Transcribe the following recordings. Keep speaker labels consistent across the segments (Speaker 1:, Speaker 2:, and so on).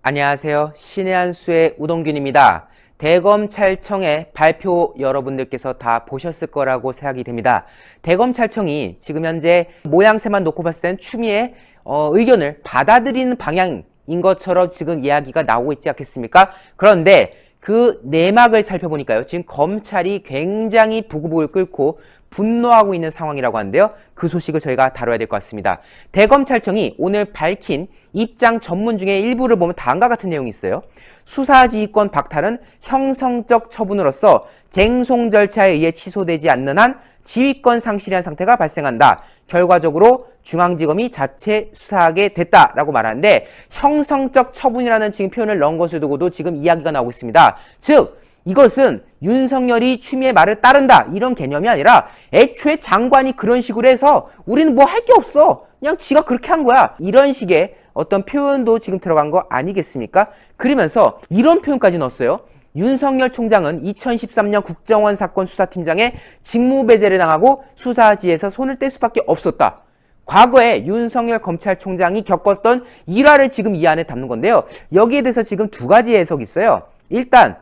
Speaker 1: 안녕하세요. 신의 한수의 우동균입니다. 대검찰청의 발표 여러분들께서 다 보셨을 거라고 생각이 됩니다. 대검찰청이 지금 현재 모양새만 놓고 봤을 땐 추미애 어, 의견을 받아들이는 방향인 것처럼 지금 이야기가 나오고 있지 않겠습니까? 그런데 그 내막을 살펴보니까요. 지금 검찰이 굉장히 부구부를 끓고 분노하고 있는 상황이라고 하는데요. 그 소식을 저희가 다뤄야 될 것 같습니다. 대검찰청이 오늘 밝힌 입장 전문 중에 일부를 보면 다음과 같은 내용이 있어요. 수사지휘권 박탈은 형성적 처분으로서 쟁송 절차에 의해 취소되지 않는 한 지휘권 상실한 상태가 발생한다. 결과적으로 중앙지검이 자체 수사하게 됐다라고 말하는데 형성적 처분이라는 지금 표현을 넣은 것을 두고도 지금 이야기가 나오고 있습니다. 즉 이것은 윤석열이 추미애 말을 따른다 이런 개념이 아니라 애초에 장관이 그런 식으로 해서 우리는 뭐 할 게 없어 그냥 지가 그렇게 한 거야 이런 식의 어떤 표현도 지금 들어간 거 아니겠습니까? 그러면서 이런 표현까지 넣었어요. 윤석열 총장은 2013년 국정원 사건 수사팀장의 직무배제를 당하고 수사지에서 손을 뗄 수밖에 없었다. 과거에 윤석열 검찰총장이 겪었던 일화를 지금 이 안에 담는 건데요. 여기에 대해서 지금 두 가지 해석이 있어요. 일단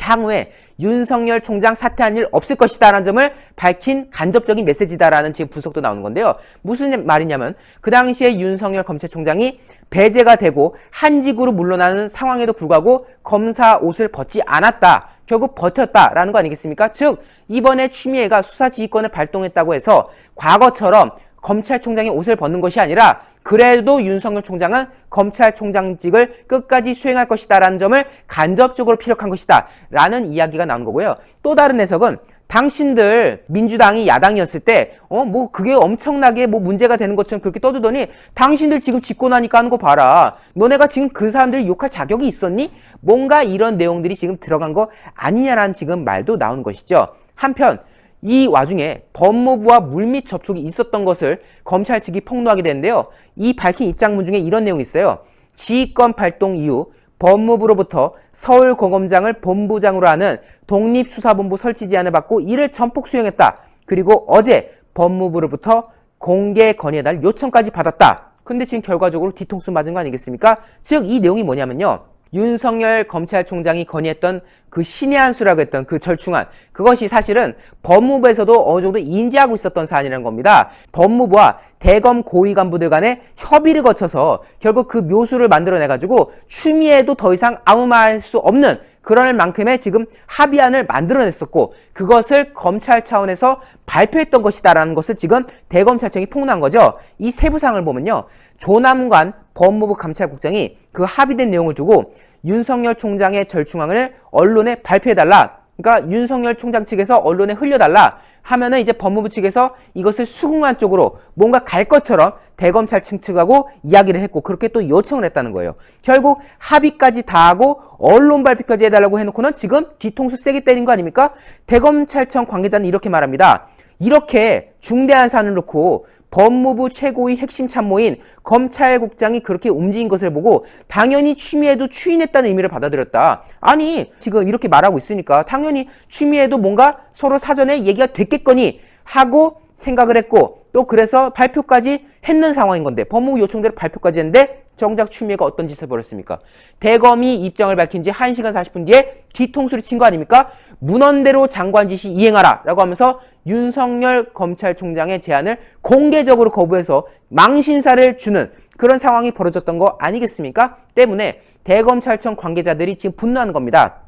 Speaker 1: 향후에 윤석열 총장 사퇴한 일 없을 것이다라는 점을 밝힌 간접적인 메시지다라는 지금 분석도 나오는 건데요. 무슨 말이냐면 그 당시에 윤석열 검찰총장이 배제가 되고 한직으로 물러나는 상황에도 불구하고 검사 옷을 벗지 않았다. 결국 버텼다라는 거 아니겠습니까? 즉 이번에 추미애가 수사지휘권을 발동했다고 해서 과거처럼 검찰총장이 옷을 벗는 것이 아니라 그래도 윤석열 총장은 검찰총장직을 끝까지 수행할 것이다라는 점을 간접적으로 피력한 것이다 라는 이야기가 나온 거고요. 또 다른 해석은 당신들 민주당이 야당이었을 때 어 뭐 그게 엄청나게 뭐 문제가 되는 것처럼 그렇게 떠들더니 당신들 지금 집권하니까 하는 거 봐라. 너네가 지금 그 사람들 욕할 자격이 있었니? 뭔가 이런 내용들이 지금 들어간 거 아니냐라는 지금 말도 나오는 것이죠. 한편 이 와중에 법무부와 물밑 접촉이 있었던 것을 검찰 측이 폭로하게 되는데요. 이 밝힌 입장문 중에 이런 내용이 있어요. 지휘권 발동 이후 법무부로부터 서울고검장을 본부장으로 하는 독립수사본부 설치 제안을 받고 이를 전폭 수행했다. 그리고 어제 법무부로부터 공개 건의해달 요청까지 받았다. 근데 지금 결과적으로 뒤통수 맞은 거 아니겠습니까? 즉 이 내용이 뭐냐면요. 윤석열 검찰총장이 건의했던 그 신의 한 수라고 했던 그 절충안 그것이 사실은 법무부에서도 어느 정도 인지하고 있었던 사안이라는 겁니다. 법무부와 대검 고위 간부들 간의 협의를 거쳐서 결국 그 묘수를 만들어내 가지고 추미애도 더 이상 아무 말 할 수 없는 그럴 만큼의 지금 합의안을 만들어냈었고 그것을 검찰 차원에서 발표했던 것이다라는 것을 지금 대검찰청이 폭로한 거죠. 이 세부상을 보면요. 조남관 법무부 감찰국장이 그 합의된 내용을 두고 윤석열 총장의 절충안을 언론에 발표해달라. 그러니까 윤석열 총장 측에서 언론에 흘려달라 하면은 이제 법무부 측에서 이것을 수긍한 쪽으로 뭔가 갈 것처럼 대검찰 측 측하고 이야기를 했고 그렇게 또 요청을 했다는 거예요. 결국 합의까지 다 하고 언론 발표까지 해달라고 해놓고는 지금 뒤통수 세게 때린 거 아닙니까? 대검찰청 관계자는 이렇게 말합니다. 이렇게 중대한 사안을 놓고 법무부 최고의 핵심 참모인 검찰국장이 그렇게 움직인 것을 보고 당연히 추미애도 추인했다는 의미를 받아들였다. 아니 지금 이렇게 말하고 있으니까 당연히 추미애도 뭔가 서로 사전에 얘기가 됐겠거니 하고 생각을 했고 또 그래서 발표까지 했는 상황인 건데 법무부 요청대로 발표까지 했는데 정작 추미애가 어떤 짓을 벌였습니까? 대검이 입장을 밝힌 지 1시간 40분 뒤에 뒤통수를 친 거 아닙니까? 문헌대로 장관 지시 이행하라 라고 하면서 윤석열 검찰총장의 제안을 공개적으로 거부해서 망신사를 주는 그런 상황이 벌어졌던 거 아니겠습니까? 때문에 대검찰청 관계자들이 지금 분노하는 겁니다.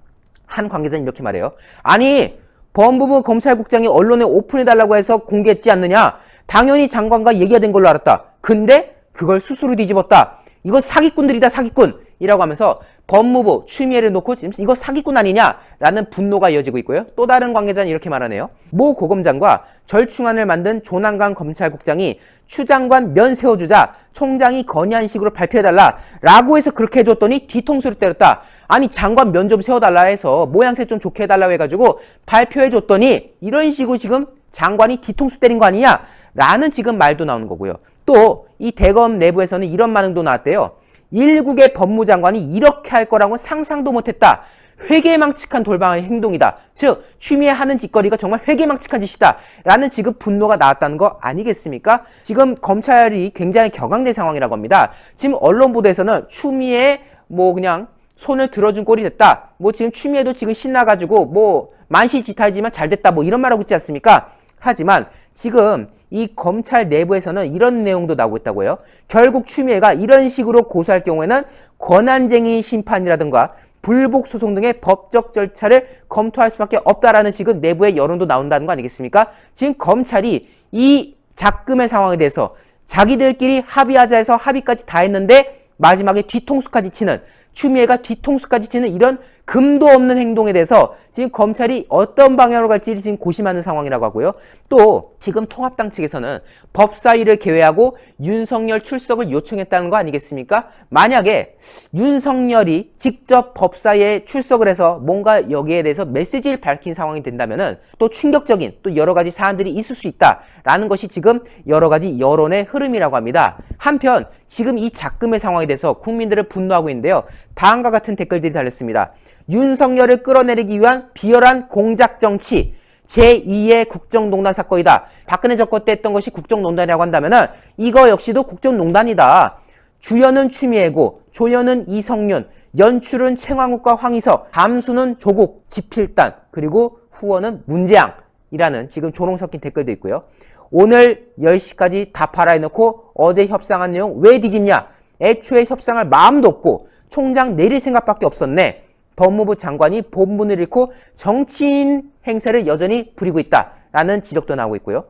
Speaker 1: 한 관계자는 이렇게 말해요. 아니 법무부 검찰국장이 언론에 오픈해달라고 해서 공개했지 않느냐? 당연히 장관과 얘기가 된 걸로 알았다. 근데 그걸 스스로 뒤집었다. 이거 사기꾼들이다 사기꾼 이라고 하면서 법무부 추미애를 놓고 지금 이거 사기꾼 아니냐라는 분노가 이어지고 있고요. 또 다른 관계자는 이렇게 말하네요. 모 고검장과 절충안을 만든 조남관 검찰국장이 추 장관 면 세워주자 총장이 건의한 식으로 발표해달라 라고 해서 그렇게 해줬더니 뒤통수를 때렸다. 아니 장관 면 좀 세워달라 해서 모양새 좀 좋게 해달라고 해가지고 발표해줬더니 이런 식으로 지금 장관이 뒤통수 때린 거 아니냐 라는 지금 말도 나오는 거고요. 또 이 대검 내부에서는 이런 반응도 나왔대요. 일국의 법무장관이 이렇게 할 거라고 상상도 못했다. 회계망측한 돌방의 행동이다. 즉 추미애 하는 짓거리가 정말 회계망측한 짓이다. 라는 지금 분노가 나왔다는 거 아니겠습니까? 지금 검찰이 굉장히 격앙된 상황이라고 합니다. 지금 언론 보도에서는 추미애 뭐 그냥 손을 들어준 꼴이 됐다. 뭐 지금 추미애도 지금 신나가지고 뭐 만시지탄이지만 잘 됐다. 뭐 이런 말하고 있지 않습니까? 하지만 지금 이 검찰 내부에서는 이런 내용도 나오고 있다고 해요. 결국 추미애가 이런 식으로 고소할 경우에는 권한쟁의 심판이라든가 불복 소송 등의 법적 절차를 검토할 수밖에 없다라는 지금 내부의 여론도 나온다는 거 아니겠습니까? 지금 검찰이 이 작금의 상황에 대해서 자기들끼리 합의하자 해서 합의까지 다 했는데 마지막에 뒤통수까지 치는 추미애가 뒤통수까지 치는 이런 금도 없는 행동에 대해서 지금 검찰이 어떤 방향으로 갈지 지금 고심하는 상황이라고 하고요. 또 지금 통합당 측에서는 법사위를 개회하고 윤석열 출석을 요청했다는 거 아니겠습니까? 만약에 윤석열이 직접 법사위에 출석을 해서 뭔가 여기에 대해서 메시지를 밝힌 상황이 된다면은 또 충격적인 또 여러 가지 사안들이 있을 수 있다라는 것이 지금 여러 가지 여론의 흐름이라고 합니다. 한편 지금 이 작금의 상황에 대해서 국민들은 분노하고 있는데요. 다음과 같은 댓글들이 달렸습니다. 윤석열을 끌어내리기 위한 비열한 공작 정치. 제2의 국정농단 사건이다. 박근혜 정권 때 했던 것이 국정농단이라고 한다면은 이거 역시도 국정농단이다. 주연은 추미애고 조연은 이성윤, 연출은 최광욱과 황희석, 감수는 조국, 지필단, 그리고 후원은 문재양이라는 지금 조롱 섞인 댓글도 있고요. 오늘 10시까지 다 팔아해놓고 어제 협상한 내용 왜 뒤집냐? 애초에 협상할 마음도 없고 총장 내릴 생각밖에 없었네. 법무부 장관이 본분을 잃고 정치인 행세를 여전히 부리고 있다라는 지적도 나오고 있고요.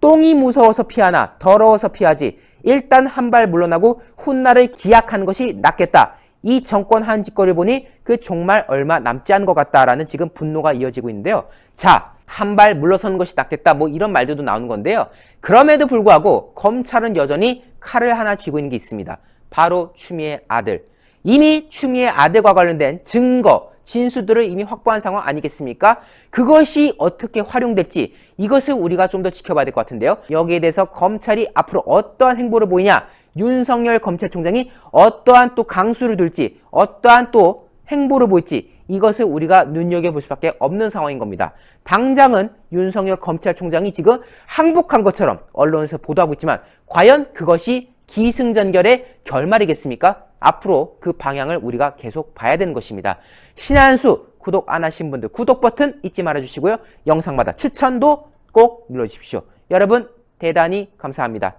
Speaker 1: 똥이 무서워서 피하나 더러워서 피하지 일단 한 발 물러나고 훗날을 기약하는 것이 낫겠다. 이 정권 한 짓거리를 보니 그 정말 얼마 남지 않은 것 같다라는 지금 분노가 이어지고 있는데요. 자, 한 발 물러서는 것이 낫겠다. 뭐 이런 말들도 나오는 건데요. 그럼에도 불구하고 검찰은 여전히 칼을 하나 쥐고 있는 게 있습니다. 바로 추미애 아들. 이미 추미애 아들과 관련된 증거, 진수들을 이미 확보한 상황 아니겠습니까? 그것이 어떻게 활용될지 이것을 우리가 좀 더 지켜봐야 될 것 같은데요. 여기에 대해서 검찰이 앞으로 어떠한 행보를 보이냐, 윤석열 검찰총장이 어떠한 또 강수를 둘지, 어떠한 또 행보를 보일지 이것을 우리가 눈여겨볼 수밖에 없는 상황인 겁니다. 당장은 윤석열 검찰총장이 지금 항복한 것처럼 언론에서 보도하고 있지만 과연 그것이 기승전결의 결말이겠습니까? 앞으로 그 방향을 우리가 계속 봐야 되는 것입니다. 신한수 구독 안 하신 분들 구독 버튼 잊지 말아 주시고요. 영상마다 추천도 꼭 눌러 주십시오. 여러분 대단히 감사합니다.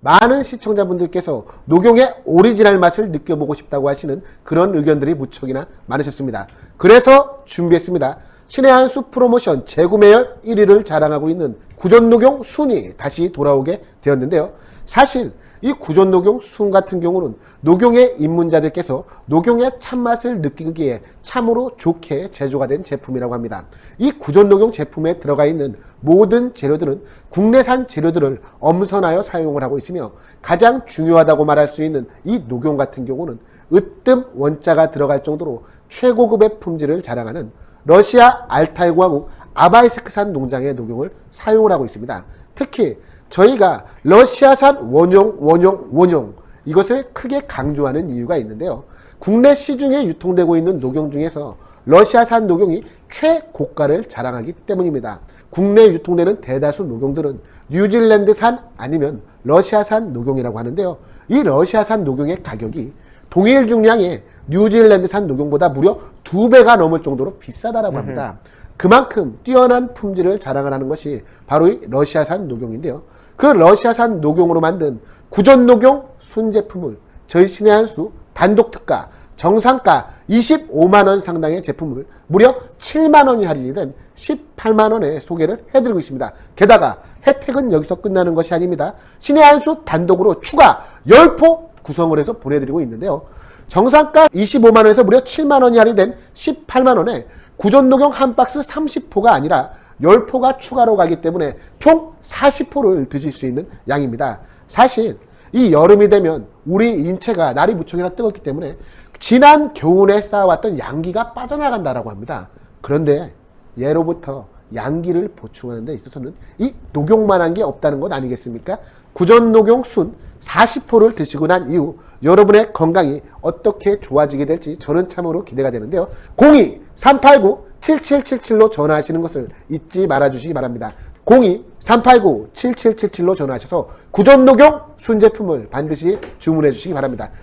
Speaker 2: 많은 시청자분들께서 녹용의 오리지널 맛을 느껴보고 싶다고 하시는 그런 의견들이 무척이나 많으셨습니다. 그래서 준비했습니다. 신의 한수 프로모션 재구매율 1위를 자랑하고 있는 구전 녹용 순이 다시 돌아오게 되었는데요. 사실 이 구전녹용 순 같은 경우는 녹용의 입문자들께서 녹용의 참맛을 느끼기에 참으로 좋게 제조가 된 제품이라고 합니다. 이 구전녹용 제품에 들어가 있는 모든 재료들은 국내산 재료들을 엄선하여 사용을 하고 있으며 가장 중요하다고 말할 수 있는 이 녹용 같은 경우는 으뜸 원자가 들어갈 정도로 최고급의 품질을 자랑하는 러시아 알타이 공화국 아바이스크산 농장의 녹용을 사용을 하고 있습니다. 특히 저희가 러시아산 원용, 원용, 원용 이것을 크게 강조하는 이유가 있는데요. 국내 시중에 유통되고 있는 녹용 중에서 러시아산 녹용이 최고가를 자랑하기 때문입니다. 국내 유통되는 대다수 녹용들은 뉴질랜드산 아니면 러시아산 녹용이라고 하는데요. 이 러시아산 녹용의 가격이 동일 중량의 뉴질랜드산 녹용보다 무려 두 배가 넘을 정도로 비싸다라고 합니다. 그만큼 뛰어난 품질을 자랑을 하는 것이 바로 이 러시아산 녹용인데요. 그 러시아산 녹용으로 만든 구전 녹용 순제품을 저희 신의 한수 단독 특가 정상가 25만 원 상당의 제품을 무려 7만 원이 할인이 된 18만 원에 소개를 해드리고 있습니다. 게다가 혜택은 여기서 끝나는 것이 아닙니다. 신의 한수 단독으로 추가 10포 구성을 해서 보내드리고 있는데요. 정상가 25만 원에서 무려 7만 원이 할인된 18만 원에 구전 녹용 한 박스 30포가 아니라 10포가 추가로 가기 때문에 총 40포를 드실 수 있는 양입니다. 사실 이 여름이 되면 우리 인체가 날이 무척이나 뜨겁기 때문에 지난 겨울에 쌓아왔던 양기가 빠져나간다라고 합니다. 그런데 예로부터 양기를 보충하는 데 있어서는 이 녹용만한 게 없다는 것 아니겠습니까? 구전 녹용 순 40호를 드시고 난 이후 여러분의 건강이 어떻게 좋아지게 될지 저는 참으로 기대가 되는데요. 02-389-7777로 전화하시는 것을 잊지 말아 주시기 바랍니다. 389-7777로 전화하셔서 구전 녹용 순제품을 반드시 주문해 주시기 바랍니다.